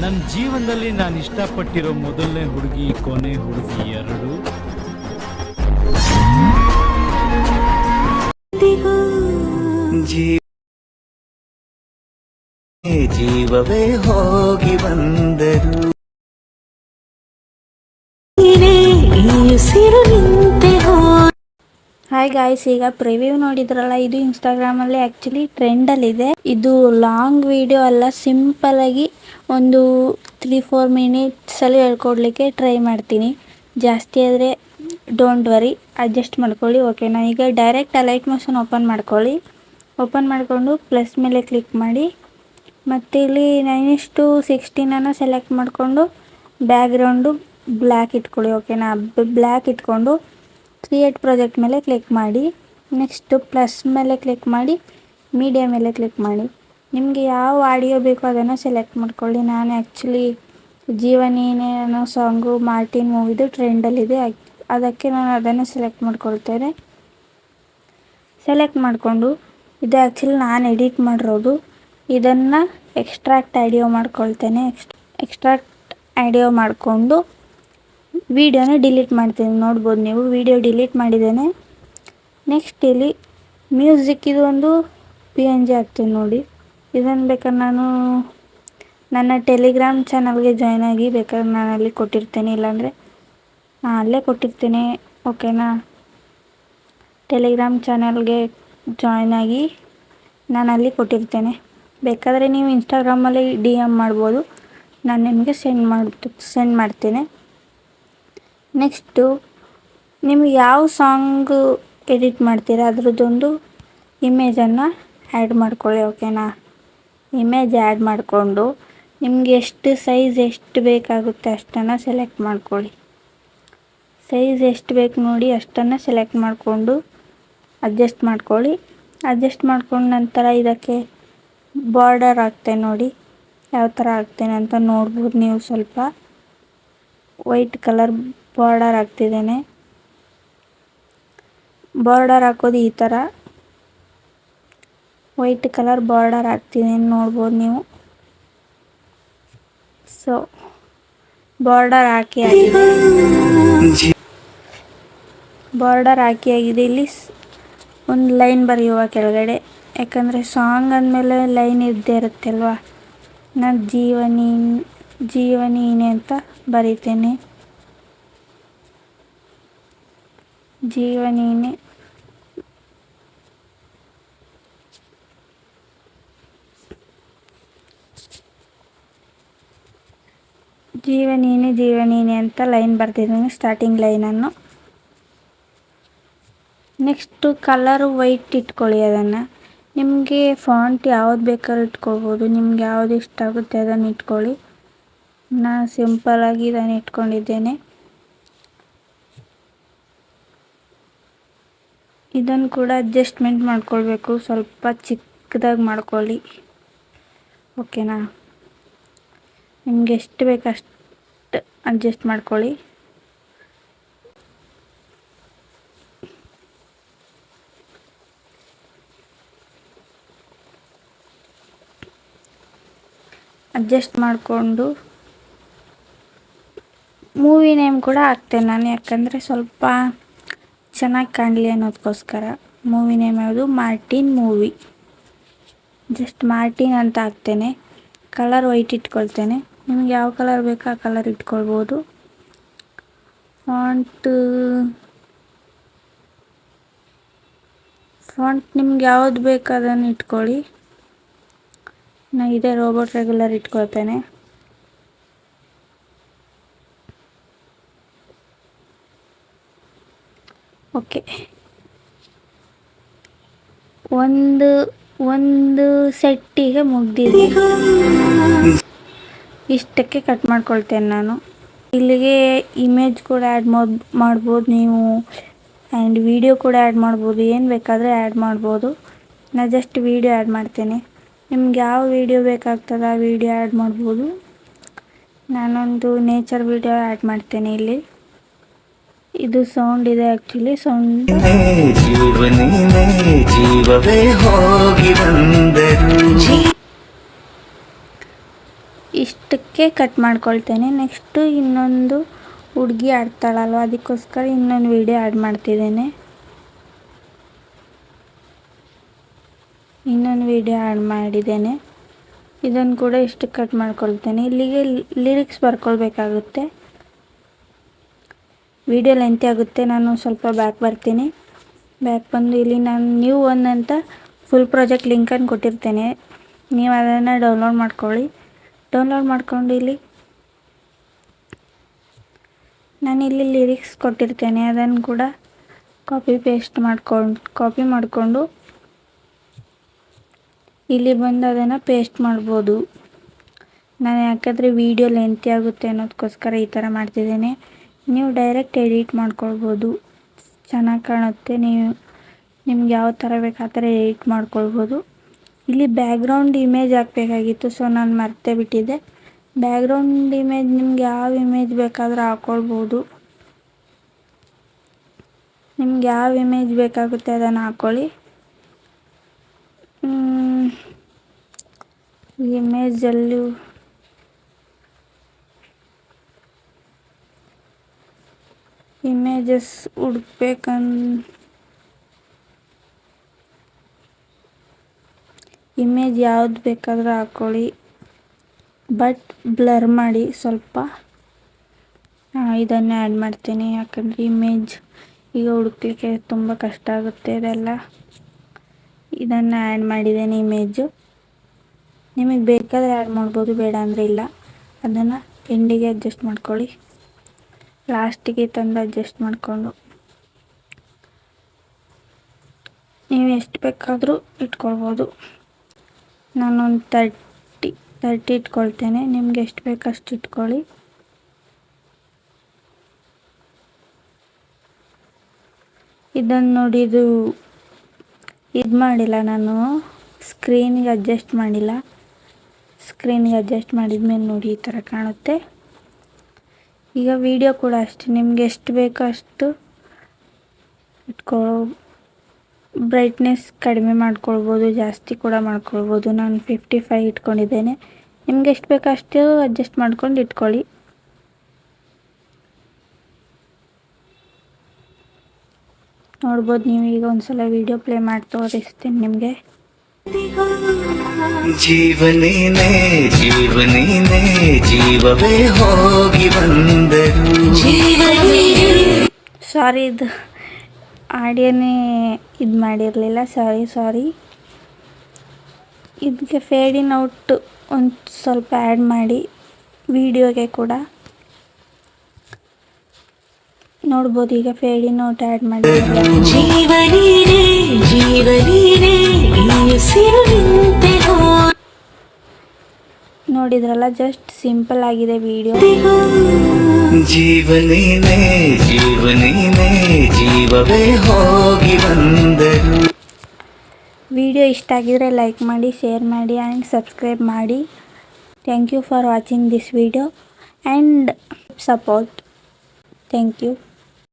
ನನ್ನ ಜೀವನದಲ್ಲಿ ನಾನು ಇಷ್ಟಪಟ್ಟಿರೋ ಮೊದಲನೇ ಹುಡುಗಿ ಕೊನೆ ಹುಡುಗಿ ಎರಡು. ಜೀವವೇ ಹೋಗಿ ಬಂದರು. ಹಾಯ್ ಗಾಯ್ಸ್ ಈಗ ಪ್ರಿವ್ಯೂ ನೋಡಿದ್ರಲ್ಲ, ಇದು ಇನ್ಸ್ಟಾಗ್ರಾಮಲ್ಲಿ ಆ್ಯಕ್ಚುಲಿ ಟ್ರೆಂಡಲ್ಲಿದೆ ಇದು ಲಾಂಗ್ ವಿಡಿಯೋ ಅಲ್ಲ ಸಿಂಪಲಾಗಿ ಒಂದು ತ್ರೀ ಫೋರ್ ಮಿನಿಟ್ಸಲ್ಲಿ ಹೇಳ್ಕೊಡ್ಲಿಕ್ಕೆ ಟ್ರೈ ಮಾಡ್ತೀನಿ. ಜಾಸ್ತಿ ಆದರೆ ಡೋಂಟ್ ವರಿ ಅಡ್ಜಸ್ಟ್ ಮಾಡ್ಕೊಳ್ಳಿ ಓಕೆನಾ ಈಗ ಡೈರೆಕ್ಟ್ ಅಲೈಟ್ ಮೋಷನ್ ಓಪನ್ ಮಾಡ್ಕೊಳ್ಳಿ. ಓಪನ್ ಮಾಡಿಕೊಂಡು ಪ್ಲಸ್ ಮೇಲೆ ಕ್ಲಿಕ್ ಮಾಡಿ. ಮತ್ತು ಇಲ್ಲಿ ನೈನ್ ಇಷ್ಟು ಸಿಕ್ಸ್ಟೀನನ್ನು ಸೆಲೆಕ್ಟ್ ಮಾಡಿಕೊಂಡು ಬ್ಯಾಕ್ಗ್ರೌಂಡು ಬ್ಲ್ಯಾಕ್ ಇಟ್ಕೊಳ್ಳಿ ಓಕೆನಾ ಬ್ಲ್ಯಾಕ್ ಇಟ್ಕೊಂಡು ಕ್ರಿಯೇಟ್ ಪ್ರಾಜೆಕ್ಟ್ ಮೇಲೆ ಕ್ಲಿಕ್ ಮಾಡಿ ನೆಕ್ಸ್ಟು ಪ್ಲಸ್ ಮೇಲೆ ಕ್ಲಿಕ್ ಮಾಡಿ ಮೀಡಿಯಾ ಮೇಲೆ ಕ್ಲಿಕ್ ಮಾಡಿ. ನಿಮಗೆ ಯಾವ ಆಡಿಯೋ ಬೇಕೋ ಅದನ್ನು ಸೆಲೆಕ್ಟ್ ಮಾಡ್ಕೊಳ್ಳಿ. ನಾನು ಆ್ಯಕ್ಚುಲಿ ಜೀವನೇನೇ ಅನ್ನೋ ಸಾಂಗು ಮಾರ್ಟಿನ್ ಮೂವಿದು ಟ್ರೆಂಡಲ್ಲಿದೆ ಅದಕ್ಕೆ ನಾನು ಅದನ್ನು ಸೆಲೆಕ್ಟ್ ಮಾಡ್ಕೊಳ್ತೇನೆ. ಸೆಲೆಕ್ಟ್ ಮಾಡಿಕೊಂಡು, ಇದು ಆ್ಯಕ್ಚುಲಿ ನಾನು ಎಡಿಟ್ ಮಾಡಿರೋದು. ಇದನ್ನು ಎಕ್ಸ್ಟ್ರಾಕ್ಟ್ ಆಡಿಯೋ ಮಾಡ್ಕೊಳ್ತೇನೆ. ಎಕ್ಸ್ಟ್ ಎಕ್ಸ್ಟ್ರಾಕ್ಟ್ ಆಡಿಯೋ ಮಾಡಿಕೊಂಡು ವಿಡಿಯೋನ ಡಿಲೀಟ್ ಮಾಡ್ತೀನಿ, ನೋಡ್ಬೋದು ನೀವು. ವಿಡಿಯೋ ಡಿಲೀಟ್ ಮಾಡಿದ್ದೇನೆ. ನೆಕ್ಸ್ಟ್ ಇಲ್ಲಿ ಮ್ಯೂಸಿಕ್ ಇದು ಒಂದು ಪಿ ಎನ್ ಜಿ ಆಗ್ತೀನಿ ನೋಡಿ. ಇದನ್ನು ಬೇಕಾದ್ರೆ ನಾನು ನನ್ನ ಟೆಲಿಗ್ರಾಮ್ ಚಾನಲ್ಗೆ ಜಾಯ್ನ್ ಆಗಿ ಬೇಕಾದ್ರೆ ನಾನು ಅಲ್ಲಿ ಕೊಟ್ಟಿರ್ತೇನೆ, ಇಲ್ಲಾಂದರೆ ಹಾಂ ಅಲ್ಲೇ ಕೊಟ್ಟಿರ್ತೀನಿ ಓಕೆನಾ ಟೆಲಿಗ್ರಾಮ್ ಚಾನಲ್ಗೆ ಜಾಯ್ನ್ ಆಗಿ ನಾನು ಅಲ್ಲಿ ಕೊಟ್ಟಿರ್ತೇನೆ. ಬೇಕಾದರೆ ನೀವು ಇನ್ಸ್ಟಾಗ್ರಾಮಲ್ಲಿ ಡಿ ಎಂ ಮಾಡ್ಬೋದು. ನಾನು ನಿಮಗೆ ಸೆಂಡ್ ಮಾಡ್ತು ಸೆಂಡ್ ಮಾಡ್ತೇನೆ. ನೆಕ್ಸ್ಟು, ನಿಮ್ಗೆ ಯಾವ ಸಾಂಗು ಎಡಿಟ್ ಮಾಡ್ತೀರಾ? ಅದರದ್ದೊಂದು ಇಮೇಜನ್ನು ಆ್ಯಡ್ ಮಾಡ್ಕೊಳ್ಳಿ, ಓಕೆನಾ? ಇಮೇಜ್ ಆ್ಯಡ್ ಮಾಡಿಕೊಂಡು ನಿಮ್ಗೆ ಎಷ್ಟು ಸೈಜ್ ಎಷ್ಟು ಬೇಕಾಗುತ್ತೆ ಅಷ್ಟನ್ನು ಸೆಲೆಕ್ಟ್ ಮಾಡ್ಕೊಳ್ಳಿ. ಸೈಜ್ ಎಷ್ಟು ಬೇಕು ನೋಡಿ ಅಷ್ಟನ್ನು ಸೆಲೆಕ್ಟ್ ಮಾಡಿಕೊಂಡು ಅಡ್ಜಸ್ಟ್ ಮಾಡ್ಕೊಳ್ಳಿ. ಅಡ್ಜಸ್ಟ್ ಮಾಡ್ಕೊಂಡ ನಂತರ ಇದಕ್ಕೆ ಬಾರ್ಡರ್ ಆಗ್ತೆ ನೋಡಿ, ಯಾವ ಥರ ಆಗ್ತೇನೆ ಅಂತ ನೋಡ್ಬೋದು ನೀವು ಸ್ವಲ್ಪ. ವೈಟ್ ಕಲರ್ ಬಾರ್ಡರ್ ಹಾಕ್ತಿದ್ದೇನೆ. ಬಾರ್ಡರ್ ಹಾಕೋದು ಈ ಥರ ವೈಟ್ ಕಲರ್ ಬಾರ್ಡರ್ ಹಾಕ್ತಿದ್ದೀನಿ ನೋಡ್ಬೋದು ನೀವು. ಸೊ ಬಾರ್ಡರ್ ಹಾಕಿ ಆಗಿದೆ. ಬಾರ್ಡರ್ ಹಾಕಿ ಆಗಿದೆ. ಇಲ್ಲಿ ಒಂದು ಲೈನ್ ಬರೆಯುವ ಕೆಳಗಡೆ. ಯಾಕಂದರೆ ಸಾಂಗ್ ಅಂದಮೇಲೆ ಲೈನ್ ಇದ್ದೇ ಇರುತ್ತೆ ಅಲ್ವಾ ನಾನು ಜೀವನಿ ಜೀವನೀನೆ ಅಂತ ಬರಿತೇನೆ. ಜೀವನೀನೆ. ಜೀವನೇನೆ ಜೀವನೇನೆ ಅಂತ ಲೈನ್ ಬರ್ತಿದ್ದೀನಿ ಸ್ಟಾರ್ಟಿಂಗ್ ಲೈನನ್ನು ನೆಕ್ಸ್ಟು ಕಲರು ವೈಟ್ ಇಟ್ಕೊಳ್ಳಿ ಅದನ್ನು. ನಿಮಗೆ ಫಾಂಟ್ ಯಾವ್ದು ಬೇಕಾದ್ರೂ ಇಟ್ಕೊಳ್ಬೋದು ನಿಮ್ಗೆ ಯಾವ್ದು ಇಷ್ಟ ಆಗುತ್ತೆ ಅದನ್ನು ಇಟ್ಕೊಳ್ಳಿ. ನಾನು ಸಿಂಪಲಾಗಿ ಇದನ್ನು ಇಟ್ಕೊಂಡಿದ್ದೇನೆ. ಇದನ್ನು ಕೂಡ ಅಡ್ಜಸ್ಟ್ಮೆಂಟ್ ಮಾಡ್ಕೊಳ್ಬೇಕು. ಸ್ವಲ್ಪ ಚಿಕ್ಕದಾಗಿ ಮಾಡ್ಕೊಳ್ಳಿ. ಓಕೆನಾ ನಿಮ್ಗೆ ಎಷ್ಟು ಬೇಕು ಅಷ್ಟು ಅಡ್ಜಸ್ಟ್ ಮಾಡ್ಕೊಳ್ಳಿ. ಅಡ್ಜಸ್ಟ್ ಮಾಡಿಕೊಂಡು ಮೂವಿ ನೇಮ್ ಕೂಡ ಹಾಕ್ತೇನೆ ನಾನು, ಯಾಕಂದರೆ ಸ್ವಲ್ಪ ಚೆನ್ನಾಗಿ ಕಾಣಲಿ ಅನ್ನೋದಕ್ಕೋಸ್ಕರ ಮೂವಿ ನೇಮ್ ಯಾವುದು? ಮಾರ್ಟಿನ್ ಮೂವಿ ಜಸ್ಟ್ ಮಾರ್ಟಿನ್ ಅಂತ ಹಾಕ್ತೇನೆ. ಕಲರ್ ವೈಟ್ ಇಟ್ಕೊಳ್ತೇನೆ. ನಿಮ್ಗೆ ಯಾವ ಕಲರ್ ಬೇಕೋ ಆ ಕಲರ್ ಇಟ್ಕೊಳ್ಬೋದು. ಫಾಂಟ್ ಫಾಂಟ್ ನಿಮ್ಗೆ ಯಾವ್ದು ಬೇಕು ಅದನ್ನು ಇಟ್ಕೊಳ್ಳಿ. ನಾನು ಇದೇ ರೋಬೋಟ್ ರೆಗ್ಯುಲರ್ ಇಟ್ಕೊಳ್ತೇನೆ. ಓಕೆ. ಒಂದು ಒಂದು ಸೆಟ್ಟಿಗೆ ಮುಗ್ದಿದೆ. ಇಷ್ಟಕ್ಕೆ ಕಟ್ ಮಾಡ್ಕೊಳ್ತೇನೆ ನಾನು. ಇಲ್ಲಿಗೆ ಇಮೇಜ್ ಕೂಡ ಆ್ಯಡ್ ಮಾಡ್ ಮಾಡ್ಬೋದು ನೀವು. ಆ್ಯಂಡ್ ವಿಡಿಯೋ ಕೂಡ ಆ್ಯಡ್ ಮಾಡ್ಬೋದು. ಏನು ಬೇಕಾದರೆ ಆ್ಯಡ್ ಮಾಡ್ಬೋದು. ನಾನು ಜಸ್ಟ್ ವಿಡಿಯೋ ಆ್ಯಡ್ ಮಾಡ್ತೇನೆ. ನಿಮ್ಗೆ ಯಾವ ವಿಡಿಯೋ ಬೇಕಾಗ್ತದೆ ಆ ವೀಡಿಯೋ ಆ್ಯಡ್ ಮಾಡ್ಬೋದು. ನಾನೊಂದು ನೇಚರ್ ವೀಡಿಯೋ ಆ್ಯಡ್ ಮಾಡ್ತೇನೆ ಇಲ್ಲಿ. ಇದು ಸೌಂಡ್ ಇದೆ ಆಕ್ಚುಲಿ ಸೌಂಡ್ ಇಷ್ಟಕ್ಕೆ ಕಟ್ ಮಾಡ್ಕೊಳ್ತೇನೆ. ನೆಕ್ಸ್ಟು ಇನ್ನೊಂದು ಹುಡುಗಿ ಆಡ್ತಾಳಲ್ವ ಅದಕ್ಕೋಸ್ಕರ ಇನ್ನೊಂದು ವಿಡಿಯೋ ಆ್ಯಡ್ ಮಾಡ್ತಿದ್ದೇನೆ. ಇನ್ನೊಂದು ವಿಡಿಯೋ ಆ್ಯಡ್ ಮಾಡಿದ್ದೇನೆ. ಇದನ್ನು ಕೂಡ ಇಷ್ಟು ಕಟ್ ಮಾಡ್ಕೊಳ್ತೇನೆ. ಇಲ್ಲಿಗೆ ಲಿರಿಕ್ಸ್ ಬರ್ಕೊಳ್ಬೇಕಾಗುತ್ತೆ. ವಿಡಿಯೋ ಲೆಂತಿ ಆಗುತ್ತೆ, ನಾನು ಸ್ವಲ್ಪ ಬ್ಯಾಕ್ ಬರ್ತೀನಿ. ಬ್ಯಾಕ್ ಬಂದು ಇಲ್ಲಿ ನಾನು ನ್ಯೂ ಒನ್ ಅಂತ ಫುಲ್ ಪ್ರಾಜೆಕ್ಟ್ ಲಿಂಕನ್ನು ಕೊಟ್ಟಿರ್ತೇನೆ. ನೀವು ಅದನ್ನು ಡೌನ್ಲೋಡ್ ಮಾಡ್ಕೊಳ್ಳಿ. ಡೌನ್ಲೋಡ್ ಮಾಡಿಕೊಂಡು ಇಲ್ಲಿ ನಾನು ಇಲ್ಲಿ ಲಿರಿಕ್ಸ್ ಕೊಟ್ಟಿರ್ತೇನೆ, ಅದನ್ನು ಕೂಡ ಕಾಪಿ ಪೇಸ್ಟ್ ಮಾಡ್ಕೊಂಡು ಕಾಪಿ ಮಾಡಿಕೊಂಡು ಇಲ್ಲಿ ಬಂದು ಅದನ್ನು ಪೇಸ್ಟ್ ಮಾಡ್ಬೋದು. ನಾನು ಯಾಕಂದರೆ ವೀಡಿಯೋ ಲೆಂತಿ ಆಗುತ್ತೆ ಅನ್ನೋದಕ್ಕೋಸ್ಕರ ಈ ಥರ ಮಾಡ್ತಿದ್ದೇನೆ. ನೀವು ಡೈರೆಕ್ಟ್ ಎಡಿಟ್ ಮಾಡ್ಕೊಳ್ಬೋದು. ಚೆನ್ನಾಗಿ ಕಾಣುತ್ತೆ. ನೀವು, ನಿಮ್ಗೆ ಯಾವ ಥರ ಬೇಕು ಆ ಥರ ಎಡಿಟ್ ಮಾಡ್ಕೊಳ್ಬೋದು. ಇಲ್ಲಿ ಬ್ಯಾಕ್ಗ್ರೌಂಡ್ ಇಮೇಜ್ ಹಾಕಬೇಕಾಗಿತ್ತು ಸೊ ನಾನು ಮರ್ತೇ ಬಿಟ್ಟಿದ್ದೆ. ಬ್ಯಾಕ್ಗ್ರೌಂಡ್ ಇಮೇಜ್ ನಿಮ್ಗೆ ಯಾವ ಇಮೇಜ್ ಬೇಕಾದರೂ ಹಾಕ್ಕೊಳ್ಬೋದು ನಿಮ್ಗೆ ಯಾವ ಇಮೇಜ್ ಬೇಕಾಗುತ್ತೆ ಅದನ್ನು ಹಾಕ್ಕೊಳ್ಳಿ ಇಮೇಜಲ್ಲಿ ಇಮೇಜಸ್ ಹುಡ್ಬೇಕನ್ ಇಮೇಜ್ ಯಾವ್ದು ಬೇಕಾದರೂ ಹಾಕ್ಕೊಳ್ಳಿ ಬಟ್ ಬ್ಲರ್ ಮಾಡಿ ಸ್ವಲ್ಪ. ಇದನ್ನು ಆ್ಯಡ್ ಮಾಡ್ತೀನಿ. ಯಾಕಂದರೆ ಇಮೇಜ್ ಈಗ ಹುಡುಕ್ಲಿಕ್ಕೆ ತುಂಬ ಕಷ್ಟ ಆಗುತ್ತೆ ಇದೆಲ್ಲ. ಇದನ್ನು ಆ್ಯಡ್ ಮಾಡಿದ್ದೇನೆ ಇಮೇಜು. ನಿಮಗೆ ಬೇಕಾದರೆ ಆ್ಯಡ್ ಮಾಡ್ಬೋದು, ಬೇಡ ಅಂದರೆ ಇಲ್ಲ. ಅದನ್ನು ಎಂಡಿಗೆ ಅಡ್ಜಸ್ಟ್ ಮಾಡ್ಕೊಳ್ಳಿ. ಲಾಸ್ಟಿಗೆ ತಂದು ಅಡ್ಜಸ್ಟ್ ಮಾಡಿಕೊಂಡು. ನೀವು ಎಷ್ಟು ಬೇಕಾದರೂ ಇಟ್ಕೊಳ್ಬೋದು. ನಾನೊಂದು ತರ್ಟಿ ತರ್ಟಿ ಇಟ್ಕೊಳ್ತೇನೆ. ನಿಮ್ಗೆ ಎಷ್ಟು ಬೇಕು ಅಷ್ಟು ಇಟ್ಕೊಳ್ಳಿ. ಇದನ್ನು ನೋಡಿ ಇದು ಇದು ಮಾಡಿಲ್ಲ ನಾನು. ಸ್ಕ್ರೀನಿಗೆ ಅಡ್ಜಸ್ಟ್ ಮಾಡಿಲ್ಲ. ಸ್ಕ್ರೀನಿಗೆ ಅಡ್ಜಸ್ಟ್ ಮಾಡಿದ ಮೇಲೆ ನೋಡಿ ಈ ಥರ ಕಾಣುತ್ತೆ. ಈಗ ವಿಡಿಯೋ ಕೂಡ ಅಷ್ಟೇ. ನಿಮ್ಗೆ ಎಷ್ಟು ಬೇಕೋ ಅಷ್ಟು ಇಟ್ಕೊ ಬ್ರೈಟ್ನೆಸ್ ಕಡಿಮೆ ಮಾಡ್ಕೊಳ್ಬೋದು, ಜಾಸ್ತಿ ಕೂಡ ಮಾಡ್ಕೊಳ್ಬೋದು. ನಾನು ಫಿಫ್ಟಿ ಫೈ ಇಟ್ಕೊಂಡಿದ್ದೇನೆ. ನಿಮ್ಗೆ ಎಷ್ಟು ಬೇಕೋ ಅಷ್ಟು ಅಡ್ಜಸ್ಟ್ ಮಾಡ್ಕೊಂಡು ಇಟ್ಕೊಳ್ಳಿ. ನೋಡ್ಬೋದು ನೀವು ಈಗ ಒಂದ್ಸಲ ವಿಡಿಯೋ ಪ್ಲೇ ಮಾಡಿ ತೋರಿಸ್ತೀನಿ ನಿಮಗೆ. ಜೀವನೇನೆ ಜೀವನೇನೆ ಜೀವವೇ ಹೋಗಿ ಬಂದರು ಸಾರಿ ಇದು ಆಡಿಯೋನೇ ಇದು ಮಾಡಿರಲಿಲ್ಲ. ಸಾರಿ ಸಾರಿ. ಇದಕ್ಕೆ ಫೇಡಿನ್ ಔಟ್ ಒಂದು ಸ್ವಲ್ಪ ಆ್ಯಡ್ ಮಾಡಿ ವಿಡಿಯೋಗೆ ಕೂಡ. ನೋಡ್ಬೋದು ಈಗ ಫೇಡಿನ್ ಔಟ್ ಆ್ಯಡ್ ಮಾಡಿ. ನೋಡಿದ್ರಲ್ಲ ಜಸ್ಟ್ ಸಿಂಪಲ್ ಆಗಿದೆ ವಿಡಿಯೋ. ಜೀವವೇ ಹೋಗಿ ಬಂದರು ವಿಡಿಯೋ ಇಷ್ಟ ಆಗಿದ್ರೆ ಲೈಕ್ ಮಾಡಿ, ಶೇರ್ ಮಾಡಿ ಆ್ಯಂಡ್ ಸಬ್ಸ್ಕ್ರೈಬ್ ಮಾಡಿ. Thank you for watching this video and support thank you